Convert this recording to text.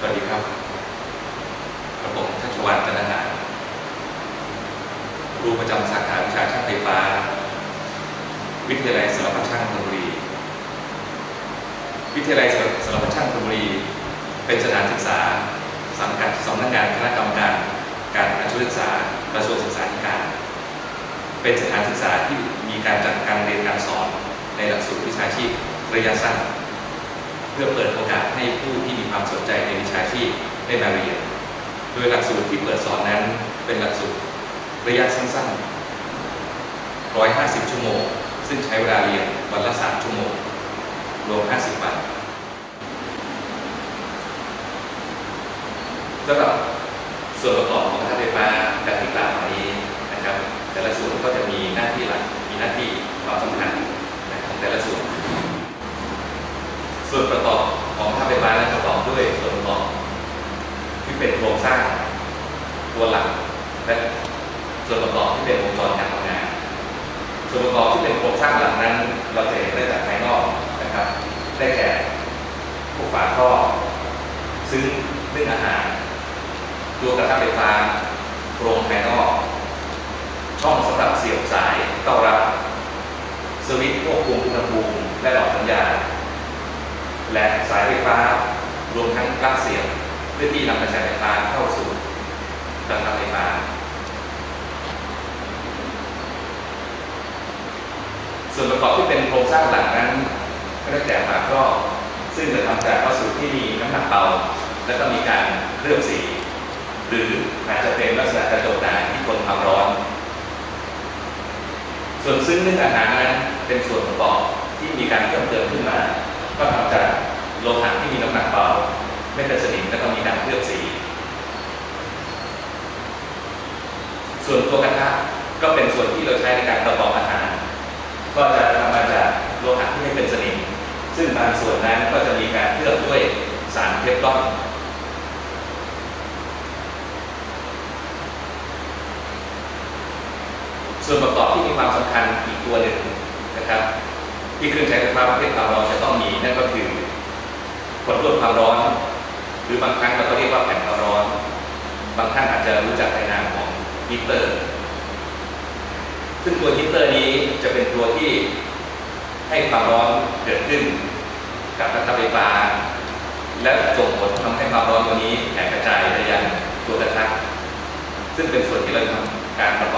สวัสดีครับกระผมชัชวานจันทหารครูประจำสาขาวิชาช่างไฟฟ้า วิทยาลัยศิลปช่างธนบุรี วิทยาลัยศิลปช่างธนบุรี เป็นสถานศึกษาสังกัดสำนักงานคณะกรรมการ การอาชีวศึกษากระทรวงศึกษาธิการ เป็นสถานศึกษาที่มีการจัดการเรียนการสอนในหลักสูตรวิชาชีพระยะสั้น พื่อเปิดโอกาสให้ผู้ที่มีความสนใจในวิชาชีพได้มาเรียน โดยหลักสูตรที่เปิดสอนนั้นเป็นหลักสูตรระยะสั้นๆ 150 ชั่วโมง ซึ่งใช้เวลาเรียนวันละ 3 ชั่วโมง รวม 50 วันสำหรับส่วนประกอบของกระทะไฟฟ้าแบบที่กล่าวมานี้นะครับ แต่ละส่วนก็จะมีหน้าที่หลัก มีหน้าที่ความสำคัญของแต่ละส่วน ส่วนประกอบ เป็นโครงสร้างตัวหลักและส่วนประกอบที่เป็นวงจรการทำงาน ส่วนประกอบที่เป็นโครงสร้างหลักนั้น เราจะเห็นได้จากภายนอกนะครับ ได้แก่พวกฝาท่อซึ่งนึ่งอาหารตัวกระทะไฟฟ้าโครงภายนอกช่องสำหรับเสียบสายเข้ารับสวิตช์ควบคุมอุณหภูมิและหลอดสัญญาณและสายไฟฟ้ารวมทั้งปลั๊กเสียบ เพื่อที่นำกระแสไฟฟ้าเข้าสู่กระทะไฟฟ้า ส่วนประกอบที่เป็นโครงสร้างหลังนั้นก็ได้แก่ฝาครอบซึ่งจะทำจากวัสดุที่มีน้ำหนักเบาและก็มีการเคลือบสี หรืออาจจะเป็นลักษณะกระจกหนาที่ทนความร้อน ส่วนซึ่งนึ่งอาหารนั้นเป็นส่วนประกอบที่มีการเพิ่มเติมขึ้นมา ก็ทำจากโลหะที่มีน้ำหนักเบา ไม่เป็นสนิมและก็มีการเคลือบสี ส่วนตัวกระทะก็เป็นส่วนที่เราใช้ในการประกอบอาหาร ก็จะทำมาจากโลหะที่ไม่เป็นสนิม ซึ่งบางส่วนนั้นก็จะมีการเคลือบด้วยสารเทฟลอนส่วนประกอบที่มีความสำคัญอีกตัวหนึ่งนะครับ ที่เครื่องใช้ไฟฟ้าประเภทความร้อนจะต้องมีนั่นก็คือผลรวดความร้อน หรือบางครั้งเราก็เรียกว่าแผ่นความร้อน บางท่านอาจจะรู้จักในนามข ฮีเตอร์ ซึ่งตัวฮีเตอร์นี้จะเป็นตัวที่ให้ความร้อนเกิดขึ้น กับกระทะไฟฟ้า และส่งผลทำให้ความร้อนตัวนี้แผ่กระจายไปยังตัวกระทะซึ่งเป็นส่วนที่เราทำการประกอบ